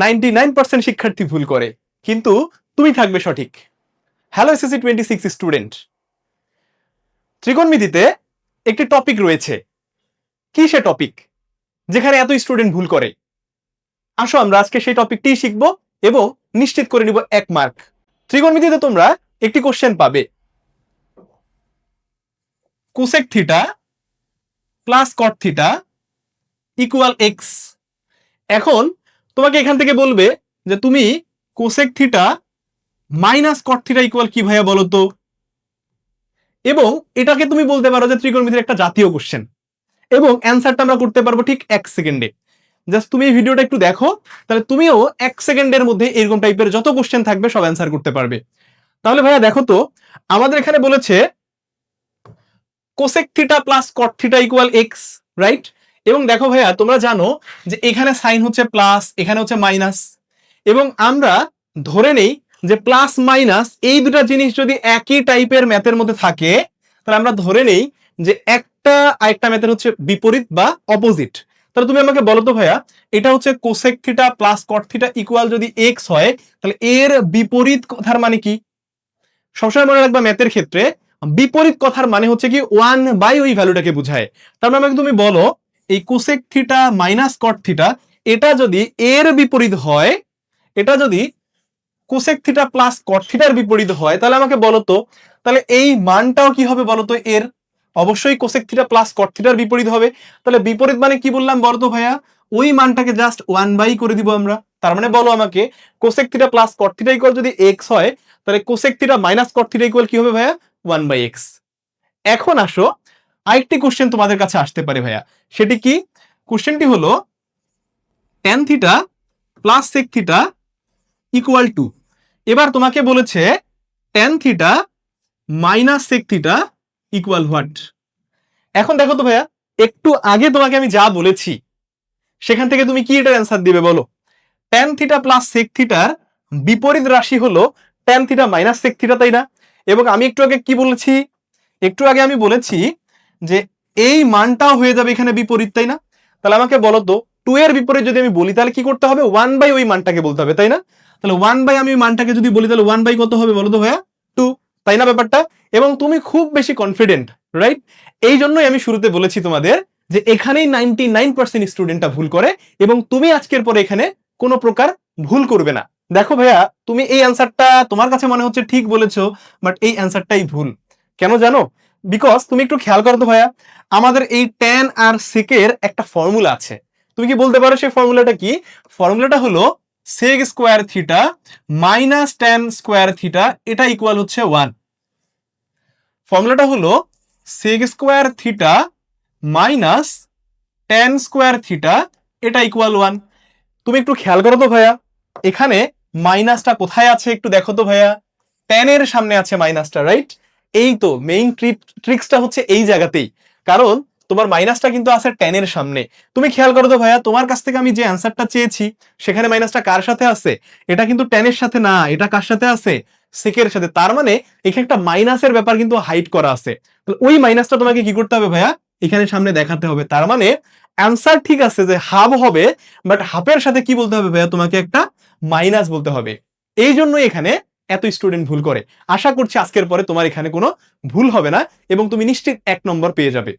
Ninety nine percent শিক্ষার্থী ভুল করে। কিন্তু তুমি থাকবে সঠিক। Hello SSC twenty six student ত্রিকোণমিতিতে একটি টপিক রয়েছে। কি সে টপিক যেখানে এত স্টুডেন্ট ভুল করে। আসো আমরা আজকে সেই টপিকটি শিখব এবং নিশ্চিত করে নিব এক মার্ক ত্রিকোণমিতিতে তোমরা একটি কোশ্চেন পাবে। Cosec theta plus cot theta equal X এখন তোমাকে এখান থেকে বলবে যে তুমি cosec theta minus cot theta equal কি ভাইয়া বলো তো এবং এটাকে তুমি বলতে পারো যে ত্রিকোণমিতির একটা জাতীয় কোশ্চেন এবং অ্যান্সারটা আমরা করতে পারব ঠিক এক সেকেন্ডে জাস্ট তুমি এই ভিডিওটা একটু দেখো, তাহলে তুমিও এক সেকেন্ডের মধ্যে এরকম টাইপের যত কোশ্চেন থাকবে সব অ্যান্সার করতে পারবে। তাহলে ভাইয়া দেখো তো, আমাদের এখানে বলেছে cosec theta plus cot theta equal X right এবং দেখো ভাইয়া, তোমরা জানো যে এখানে সাইন হচ্ছে প্লাস, এখানে হচ্ছে মাইনাস। এবং আমরা ধরে নেই যে প্লাস, মাইনাস, এই দুটা জিনিস যদি একই টাইপের ম্যাথের মধ্যে থাকে, তাহলে আমরা ধরে নেই যে একটা আরেকটা ম্যাথের হচ্ছে বিপরীত বা অপোজিট। তাহলে তুমি আমাকে বলো তো ভাইয়া, এটা হচ্ছে cosec theta plus cot theta equal যদি এক্স হয়, তাহলে এর বিপরীত কথার মানে কি? সবসময় মনে রাখবা ম্যাথের ক্ষেত্রে বিপরীত কথার মানে হচ্ছে কি ওয়ান বাই ওই ভ্যালুটাকে বোঝায়। তার মানে আমাকে তুমি বলো এই cosec theta minus cot theta এটা যদি এর বিপরীত হয়, এটা যদি কোসেক থিটা প্লাস কট থিটার বিপরীত হয়, তাহলে আমাকে বলো তো, তাহলে এই মানটাও কি হবে বলো তো এর? অবশ্যই কোসেক থিটা প্লাস কট থিটার বিপরীত হবে। তাহলে বিপরীত মানে কি বললাম বলো তো ভাইয়া? ওই মানটাকে জাস্ট ওয়ান বাই করে দিব আমরা। তার মানে বলো আমাকে cosec theta plus cot theta equal যদি এক্স হয়, তাহলে cosec theta minus cot theta equal কি হবে ভাইয়া? ওয়ান বাই এক্স এখন আসো আরেকটি কোশ্চেন তোমাদের কাছে আসতে পারে ভাইয়া। সেটি কি? কোশ্চেনটি হলো tan theta plus sec theta equal two এবার তোমাকে বলেছে tan theta minus sec theta equal what এখন দেখো তো ভাইয়া, একটু আগে তোমাকে আমি যা বলেছি, সেখান থেকে তুমি কি এটার অ্যান্সার দিবে বলো? টেন থিটা প্লাস সেক থিটার বিপরীত রাশি হলো tan theta minus sec theta তাই না? এবং আমি একটু আগে কি বলেছি? একটু আগে আমি বলেছি যে এই মানটাও হয়ে যাবে এখানে বিপরীত, তাই না? তাহলে আমাকে বলো তো টু এর বিপরীত যদি আমি বলি, তাহলে কি করতে হবে? ওয়ান বাই ওই মানটাকে বলতে হবে, তাই না? তাহলে ওয়ান বাই আমি মানটাকে যদি বলি, তাহলে ওয়ান বাই কত হবে বলো তো ভাইয়া? টু তাই না ব্যাপারটা? এবং তুমি খুব বেশি কনফিডেন্ট রাইট এই জন্যই আমি শুরুতে বলেছি তোমাদের যে এখানেই নাইনটি নাইন পার্সেন্ট স্টুডেন্টটা ভুল করে এবং তুমি আজকের পরে এখানে কোনো প্রকার ভুল করবে না। দেখো ভাইয়া, তুমি এই অ্যান্সারটা তোমার কাছে মনে হচ্ছে ঠিক বলেছ বাট এই অ্যান্সারটাই ভুল। কেন জানো? বিকজ তুমি একটু খেয়াল করো তো ভাইয়া, আমাদের এই টেন আর সেকের একটা ফর্মুলা আছে। তুমি কি বলতে পারো সেই ফর্মুলাটা কি? ফর্মুলাটা হলো sec square theta minus tan square theta এটা ইকুয়াল হচ্ছে ওয়ান ফর্মুলাটা হলো sec square theta minus tan square theta এটা ইকুয়াল ওয়ান তুমি একটু খেয়াল করো তো ভাইয়া, এখানে মাইনাসটা কোথায় আছে একটু দেখো তো ভাইয়া। টেনের সামনে আছে মাইনাসটা রাইট এই তো মেইন ট্রিক ট্রিক্সটা হচ্ছে এই জায়গাতেই। কারণ তোমার মাইনাসটা কিন্তু আছে টেনের সামনে। তুমি খেয়াল করো তো ভাইয়া, তোমার কাছ থেকে আমি যে অ্যান্সারটা চেয়েছি, সেখানে মাইনাসটা কার সাথে আছে? এটা কিন্তু টেনের সাথে না, এটা কার সাথে আছে? সেকের সাথে। তার মানে এখানে একটা মাইনাসের ব্যাপার কিন্তু হাইট করা আছে। ওই মাইনাসটা তোমাকে কি করতে হবে ভাইয়া? এখানে সামনে দেখাতে হবে। তার মানে অ্যান্সার ঠিক আছে যে হাফ হবে বাট হাফের সাথে কি বলতে হবে ভাইয়া? তোমাকে একটা মাইনাস বলতে হবে। এই জন্যই এখানে এত স্টুডেন্ট ভুল করে। আশা করছি আজকের পরে তোমার এখানে কোনো ভুল হবে না এবং তুমি নিশ্চিত এক নম্বর পেয়ে যাবে।